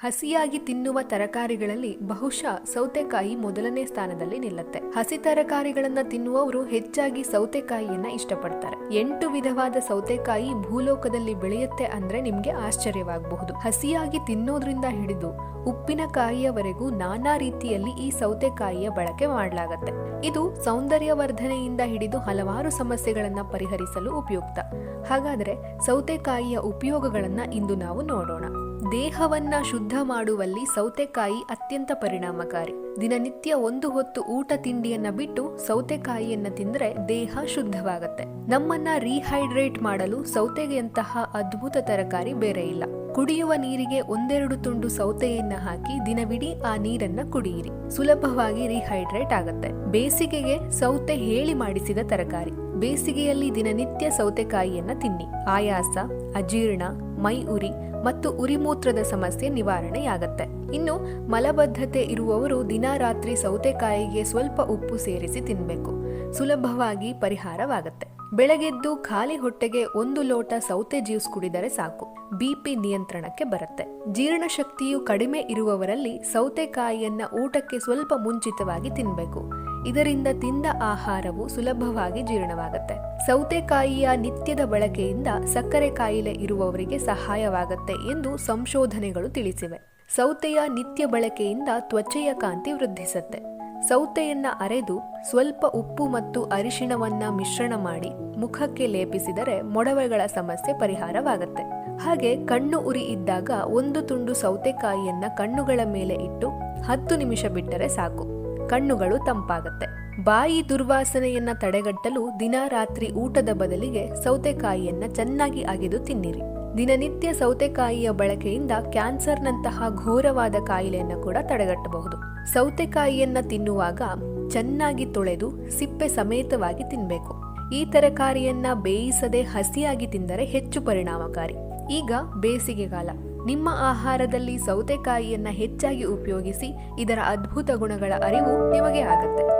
ಹಸಿಯಾಗಿ ತಿನ್ನುವ ತರಕಾರಿಗಳಲ್ಲಿ ಬಹುಶಃ ಸೌತೆಕಾಯಿ ಮೊದಲನೇ ಸ್ಥಾನದಲ್ಲಿ ನಿಲ್ಲುತ್ತೆ. ಹಸಿ ತರಕಾರಿಗಳನ್ನ ತಿನ್ನುವವರು ಹೆಚ್ಚಾಗಿ ಸೌತೆಕಾಯಿಯನ್ನ ಇಷ್ಟಪಡ್ತಾರೆ. ಎಂಟು ವಿಧವಾದ ಸೌತೆಕಾಯಿ ಭೂಲೋಕದಲ್ಲಿ ಬೆಳೆಯುತ್ತೆ ಅಂದ್ರೆ ನಿಮ್ಗೆ ಆಶ್ಚರ್ಯವಾಗಬಹುದು. ಹಸಿಯಾಗಿ ತಿನ್ನೋದ್ರಿಂದ ಹಿಡಿದು ಉಪ್ಪಿನಕಾಯಿಯವರೆಗೂ ನಾನಾ ರೀತಿಯಲ್ಲಿ ಈ ಸೌತೆಕಾಯಿಯ ಬಳಕೆ ಮಾಡಲಾಗತ್ತೆ. ಇದು ಸೌಂದರ್ಯವರ್ಧನೆಯಿಂದ ಹಿಡಿದು ಹಲವಾರು ಸಮಸ್ಯೆಗಳನ್ನ ಪರಿಹರಿಸಲು ಉಪಯುಕ್ತ. ಹಾಗಾದ್ರೆ ಸೌತೆಕಾಯಿಯ ಉಪಯೋಗಗಳನ್ನ ಇಂದು ನಾವು ನೋಡೋಣ. ದೇಹವನ್ನ ಶುದ್ಧ ಮಾಡುವಲ್ಲಿ ಸೌತೆಕಾಯಿ ಅತ್ಯಂತ ಪರಿಣಾಮಕಾರಿ. ದಿನನಿತ್ಯ ಒಂದು ಹೊತ್ತು ಊಟ ತಿಂಡಿಯನ್ನ ಬಿಟ್ಟು ಸೌತೆಕಾಯಿಯನ್ನ ತಿಂದ್ರೆ ದೇಹ ಶುದ್ಧವಾಗತ್ತೆ. ನಮ್ಮನ್ನ ರೀಹೈಡ್ರೇಟ್ ಮಾಡಲು ಸೌತೆಗೆಯಂತಹ ಅದ್ಭುತ ತರಕಾರಿ ಬೇರೆ ಇಲ್ಲ. ಕುಡಿಯುವ ನೀರಿಗೆ ಒಂದೆರಡು ತುಂಡು ಸೌತೆಯನ್ನ ಹಾಕಿ ದಿನವಿಡೀ ಆ ನೀರನ್ನ ಕುಡಿಯಿರಿ. ಸುಲಭವಾಗಿ ರೀಹೈಡ್ರೇಟ್ ಆಗತ್ತೆ. ಬೇಸಿಗೆಗೆ ಸೌತೆ ಹೇಳಿ ಮಾಡಿಸಿದ ತರಕಾರಿ. ಬೇಸಿಗೆಯಲ್ಲಿ ದಿನನಿತ್ಯ ಸೌತೆಕಾಯಿಯನ್ನು ತಿನ್ನಿ. ಆಯಾಸ, ಅಜೀರ್ಣ ಮೈ ಉರಿ ಮತ್ತು ಉರಿಮೂತ್ರದ ಸಮಸ್ಯೆ ನಿವಾರಣೆಯಾಗತ್ತೆ. ಇನ್ನು ಮಲಬದ್ಧತೆ ಇರುವವರು ದಿನ ರಾತ್ರಿ ಸೌತೆಕಾಯಿಗೆ ಸ್ವಲ್ಪ ಉಪ್ಪು ಸೇರಿಸಿ ತಿನ್ನಬೇಕು ಸುಲಭವಾಗಿ ಪರಿಹಾರವಾಗತ್ತೆ. ಬೆಳಗೆದ್ದು ಖಾಲಿ ಹೊಟ್ಟೆಗೆ ಒಂದು ಲೋಟ ಸೌತೆ ಜ್ಯೂಸ್ ಕುಡಿದರೆ ಸಾಕು. ಬಿಪಿ ನಿಯಂತ್ರಣಕ್ಕೆ ಬರುತ್ತೆ. ಜೀರ್ಣಶಕ್ತಿಯು ಕಡಿಮೆ ಇರುವವರಲ್ಲಿ ಸೌತೆಕಾಯಿಯನ್ನ ಊಟಕ್ಕೆ ಸ್ವಲ್ಪ ಮುಂಚಿತವಾಗಿ ತಿನ್ಬೇಕು. ಇದರಿಂದ ತಿಂದ ಆಹಾರವು ಸುಲಭವಾಗಿ ಜೀರ್ಣವಾಗುತ್ತೆ. ಸೌತೆಕಾಯಿಯ ನಿತ್ಯದ ಬಳಕೆಯಿಂದ ಸಕ್ಕರೆ ಕಾಯಿಲೆ ಇರುವವರಿಗೆ ಸಹಾಯವಾಗುತ್ತೆ ಎಂದು ಸಂಶೋಧನೆಗಳು ತಿಳಿಸಿವೆ. ಸೌತೆಯ ನಿತ್ಯ ಬಳಕೆಯಿಂದ ತ್ವಚೆಯ ಕಾಂತಿ ವೃದ್ಧಿಸುತ್ತೆ. ಸೌತೆಯನ್ನ ಅರೆದು ಸ್ವಲ್ಪ ಉಪ್ಪು ಮತ್ತು ಅರಿಶಿಣವನ್ನ ಮಿಶ್ರಣ ಮಾಡಿ ಮುಖಕ್ಕೆ ಲೇಪಿಸಿದರೆ ಮೊಡವೆಗಳ ಸಮಸ್ಯೆ ಪರಿಹಾರವಾಗುತ್ತೆ. ಹಾಗೆ ಕಣ್ಣು ಉರಿ ಇದ್ದಾಗ ಒಂದು ತುಂಡು ಸೌತೆಕಾಯಿಯನ್ನ ಕಣ್ಣುಗಳ ಮೇಲೆ ಇಟ್ಟು ಹತ್ತು ನಿಮಿಷ ಬಿಟ್ಟರೆ ಸಾಕು. ಕಣ್ಣುಗಳು ತಂಪಾಗತ್ತೆ. ಬಾಯಿ ದುರ್ವಾಸನೆಯನ್ನ ತಡೆಗಟ್ಟಲು ದಿನ ರಾತ್ರಿ ಊಟದ ಬದಲಿಗೆ ಸೌತೆಕಾಯಿಯನ್ನ ಚೆನ್ನಾಗಿ ಅಗೆದು ತಿನ್ನಿರಿ. ದಿನನಿತ್ಯ ಸೌತೆಕಾಯಿಯ ಬಳಕೆಯಿಂದ ಕ್ಯಾನ್ಸರ್ನಂತಹ ಘೋರವಾದ ಕಾಯಿಲೆಯನ್ನು ಕೂಡ ತಡೆಗಟ್ಟಬಹುದು. ಸೌತೆಕಾಯಿಯನ್ನ ತಿನ್ನುವಾಗ ಚೆನ್ನಾಗಿ ತೊಳೆದು ಸಿಪ್ಪೆ ಸಮೇತವಾಗಿ ತಿನ್ನಬೇಕು ಈ ತರಕಾರಿಯನ್ನ ಬೇಯಿಸದೆ ಹಸಿಯಾಗಿ ತಿಂದರೆ ಹೆಚ್ಚು ಪರಿಣಾಮಕಾರಿ. ಈಗ ಬೇಸಿಗೆಗಾಲ. ನಿಮ್ಮ ಆಹಾರದಲ್ಲಿ ಸೌತೆಕಾಯಿಯನ್ನು ಹೆಚ್ಚಾಗಿ ಉಪಯೋಗಿಸಿ ಇದರ ಅದ್ಭುತ ಗುಣಗಳ ಅರಿವು ನಿಮಗೆ ಆಗತ್ತೆ.